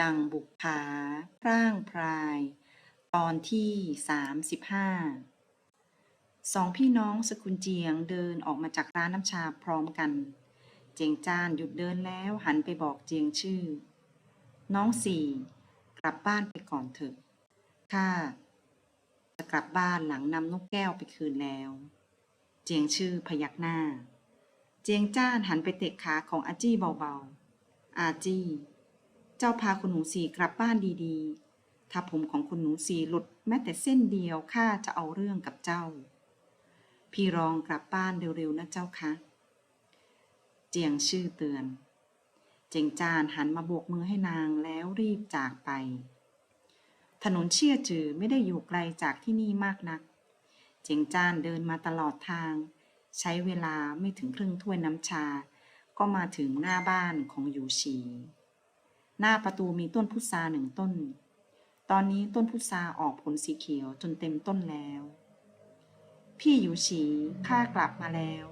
ดังบุกผาร่างพราย ตอนที่สามสิบห้าสองพี่น้องสกุลเจียงเดินออกมาจากร้านน้ำชาพร้อมกัน เจียงจานหยุดเดินแล้วหันไปบอกเจียงชื่อ น้องสี่ กลับบ้านไปก่อนเถอะข้าจะกลับบ้านหลังนำนกแก้วไปคืนแล้ว เจียงชื่อพยักหน้า เจียงจ้านหันไปเตะขาของอาจี้เบาๆ อาจี้ เจ้าพาคุณหนูสีกลับบ้านดีๆ ถ้าผมของคุณหนูสีหลุดแม้แต่เส้นเดียวข้าจะเอาเรื่องกับเจ้า พี่รองกลับบ้านเร็วๆนะเจ้าคะเจียงชื่อเตือน เจงจานหันมาโบกมือให้นางแล้วรีบจากไป ถนนเชี่ยจือไม่ได้อยู่ไกลจากที่นี่มากนัก เจงจานเดินมาตลอดทาง ใช้เวลาไม่ถึงครึ่งถ้วยน้ำชา ก็มาถึงหน้าบ้านของยูชี หน้าประตูมีต้นพุทราหนึ่งต้น ตอนนี้ต้นพุทราออกผลสีเขียวจนเต็มต้นแล้ว พี่หยูฉีข้ากลับมาแล้ว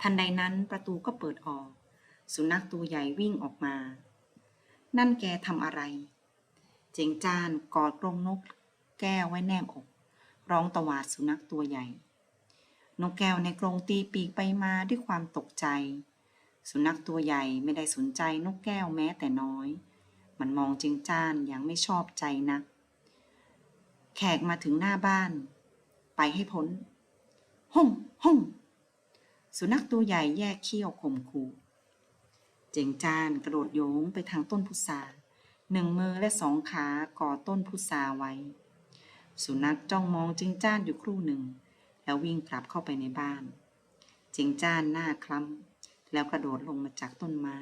ทันใดนั้นประตูก็เปิดออก สุนัขตัวใหญ่วิ่งออกมา นั่นแกทำอะไร เจงจานกอดกรงนก แก้วไว้แนบอก ร้องตวาดสุนัขตัวใหญ่ นกแก้วในกรงตีปีกไปมาด้วยความตกใจ สุนัขตัวใหญ่ไม่ได้สนใจนกแก้วแม้แต่น้อย มันมองเจงจ้านอย่างไม่ชอบใจนัก แขกมาถึงหน้าบ้าน ไปให้พ้นห้องห้องสุนัขตัวใหญ่แยกเขี้ยวข่มขู่เจงจานกระโดดโยงไปทางต้นพุทราหนึ่งมือและสองขาก่อต้นพุทราไว้ สุนัขจ้องมองเจงจ้านอยู่ครู่หนึ่ง แล้ววิ่งกลับเข้าไปในบ้านเจงจ้านหน้าคล้ำ แล้วกระโดดลงมาจากต้นไม้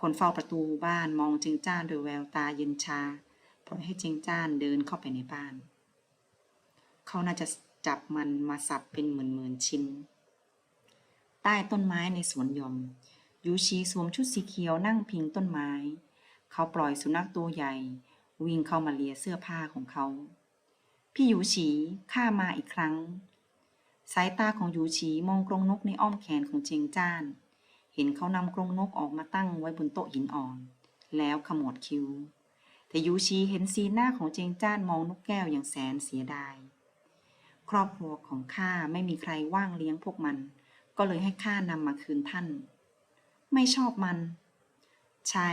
คนเฝ้าประตูบ้านมองเจงจ้านด้วยแววตาเย็นชา ปล่อยให้เจงจ้านเดินเข้าไปในบ้าน เขาน่าจะจับมันมาสับเป็นหมื่นๆชิ้น ใต้ต้นไม้ในสวนหยอมยูชีสวมชุดสีเขียวนั่งพิงต้นไม้ เขาปล่อยสุนัขตัวใหญ่ วิ่งเข้ามาเลียเสื้อผ้าของเขา พี่ยูชีข้ามาอีกครั้ง สายตาของยูชีมองกรงนกในอ้อมแขนของเจงจ้าน เห็นเขานำกรงนกออกมาตั้งไว้บนโต๊ะหินอ่อน แล้วขมวดคิ้วแต่ยูชีเห็นสีหน้าของเจงจ้านมองนกแก้วอย่างแสนเสียดาย ครอบครัวของข้าไม่มีใครว่างเลี้ยงพวกมัน ก็เลยให้ข้านำมาคืนท่าน ไม่ชอบมัน ใช่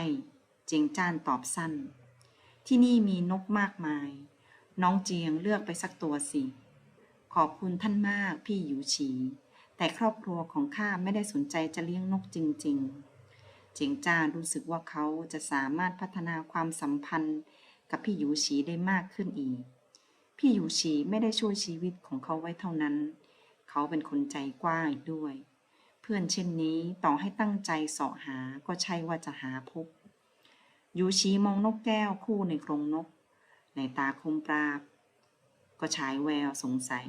เจงจ้านตอบสั้น ที่นี่มีนกมากมาย น้องเจียงเลือกไปสักตัวสิ ขอบคุณท่านมากพี่ยูฉี แต่ครอบครัวของข้าไม่ได้สนใจจะเลี้ยงนกจริง ๆ เจียงจ้ารู้สึกว่าเขาจะสามารถพัฒนาความสัมพันธ์กับพี่หยูฉีได้มากขึ้นอีก พี่หยูฉีไม่ได้ช่วยชีวิตของเขาไว้เท่านั้น เขาเป็นคนใจกว้างอีกด้วย เพื่อนเช่นนี้ต่อให้ตั้งใจเสาะหาก็ใช่ว่าจะหาพบหยูฉีมองนกแก้วคู่ในกรงนก ในตาคมปราบ ก็ฉายแววสงสัย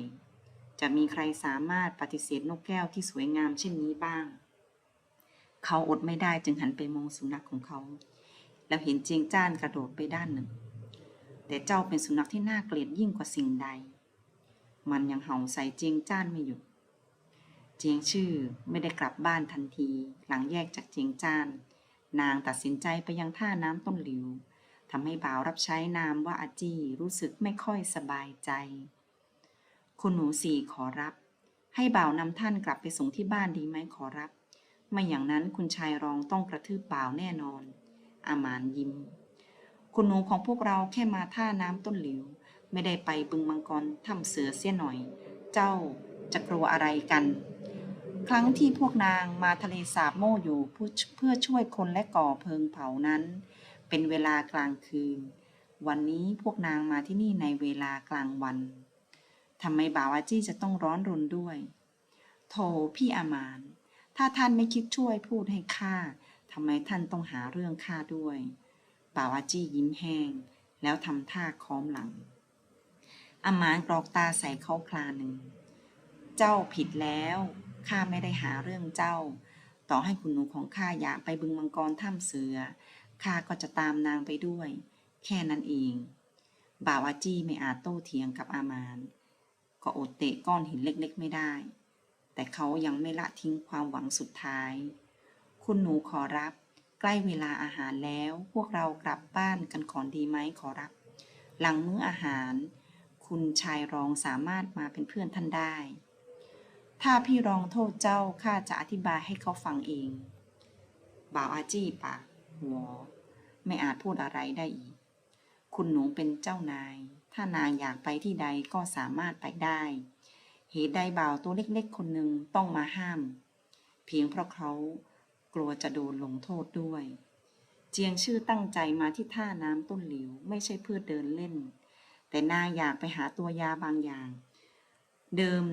จะมีใครสามารถปฏิเสธนกแก้วที่สวยงามเช่นนี้บ้าง เขาอดไม่ได้จึงหันไปมองสุนัขของเขา แล้วเห็นเจียงจ้านกระโดดไปด้านหนึ่ง แต่เจ้าเป็นสุนัขที่น่าเกลียดยิ่งกว่าสิ่งใด มันยังเห่าใส่เจียงจ้านไม่หยุด เจียงชื่อไม่ได้กลับบ้านทันที หลังแยกจากเจียงจ้าน นางตัดสินใจไปยังท่าน้ำต้นหลิวทำให้บ่าวรับใช้นามว่าอาจี้รู้สึกไม่ค่อยสบายใจ คุณหนูสี่ขอรับ ให้บ่าวนำท่านกลับไปส่งที่บ้านดีไหมขอรับ ไม่อย่างนั้นคุณชายรองต้องกระทืบบ่าวแน่นอน อามานยิ้ม คุณหนูของพวกเราแค่มาท่าน้ำต้นหลิว ไม่ได้ไปบึงมังกรถ้ำเสือเสียหน่อย เจ้าจะกลัวอะไรกัน ครั้งที่พวกนางมาทะเลสาบโม่อยู่เพื่อช่วยคนและก่อเพลิงเผานั้น เป็นเวลากลางคืน วันนี้พวกนางมาที่นี่ในเวลากลางวัน ทำไมบาวาจี้จะต้องร้อนรนด้วยโธ่พี่อามาน ถ้าท่านไม่คิดช่วยพูดให้ข้าทำไมท่านต้องหาเรื่องข้าด้วย บาวาจี้ยิ้มแห้ง แล้วทำท่าค้อมหลัง อามานกรอกตาใส่เขาคลาหนึ่ง เจ้าผิดแล้วข้าไม่ได้หาเรื่องเจ้า ต่อให้คุณหนูของข้าอยากไปบึงมังกรถ้ำเสือข้าก็จะตามนางไปด้วย แค่นั้นเอง บาวาจี้ไม่อาจโต้เถียงกับอามาน ก็อดเตะก้อนหินเล็กๆไม่ได้ แต่เขายังไม่ละทิ้งความหวังสุดท้าย คุณหนูขอรับ ใกล้เวลาอาหารแล้ว พวกเรากลับบ้านกันก่อนดีไหมขอรับ หลังมื้ออาหาร คุณชายรองสามารถมาเป็นเพื่อนท่านได้ ถ้าพี่รองโทษเจ้าข้าจะอธิบายให้เขาฟังเอง บ่าวอาจี้ปากหัวไม่อาจพูดอะไรได้อีก คุณหนูเป็นเจ้านาย ถ้านางอยากไปที่ใดก็สามารถไปได้ เหตุใดบ่าวตัวเล็กๆ คนหนึ่งต้องมาห้าม เพียงเพราะเขากลัวจะโดนลงโทษด้วย เจียงชื่อตั้งใจมาที่ท่าน้ำต้นหลิวไม่ใช่เพื่อเดินเล่น แต่นางอยากไปหาตัวยาบางอย่าง เดิม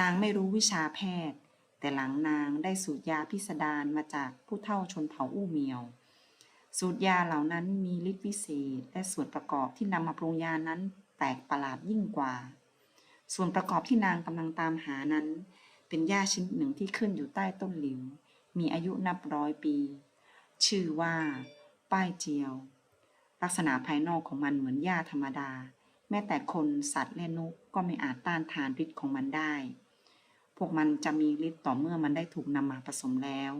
นางไม่รู้วิชาแพทย์ แต่หลังนางได้สูตรยาพิสดารมาจากผู้เฒ่าชนเผ่าอู้เมียว สูตรยาเหล่านั้นมีฤทธิ์วิเศษ และส่วนประกอบที่นำมาปรุงยานั้นแปลกประหลาดยิ่งกว่า ส่วนประกอบที่นางกำลังตามหานั้น เป็นหญ้าชนิดหนึ่งที่ขึ้นอยู่ใต้ต้นหลิว มีอายุนับร้อยปี ชื่อว่า ป้ายเจียว ลักษณะภายนอกของมันเหมือนหญ้าธรรมดา แม้แต่คนสัตว์และนกก็ไม่อาจต้านทานฤทธิ์ของมันได้ พวกมันจะมีฤทธิ์ต่อเมื่อมันได้ถูกนำมาผสมแล้ว